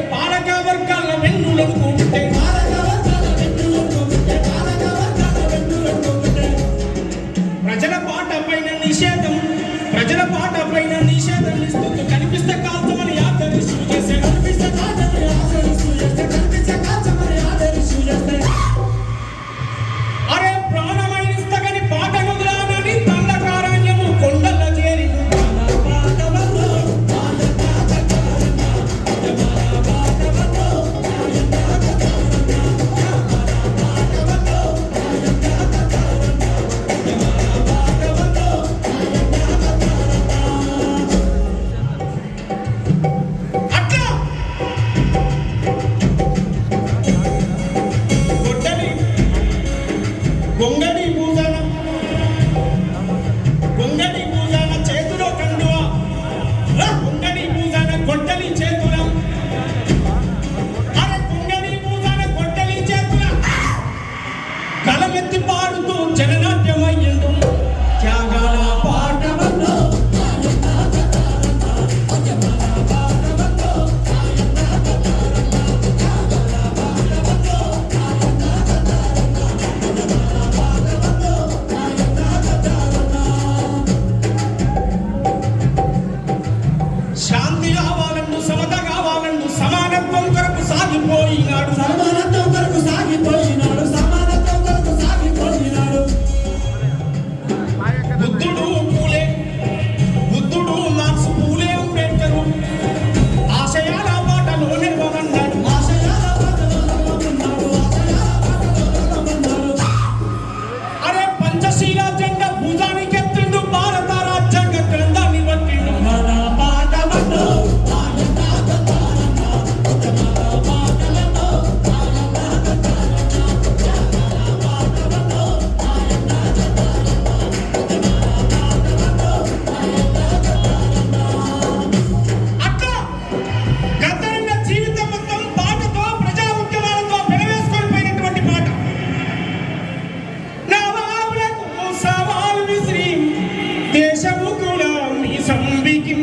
పాలక వర్గాల వెన్నులనుకుంటే ప్రజల పాట పైన నిషేధం. ప్రజల పాట పైన నిషేధం. ఇస్తూ కనిపిస్తే ನಾಡು സംഭവിക്കും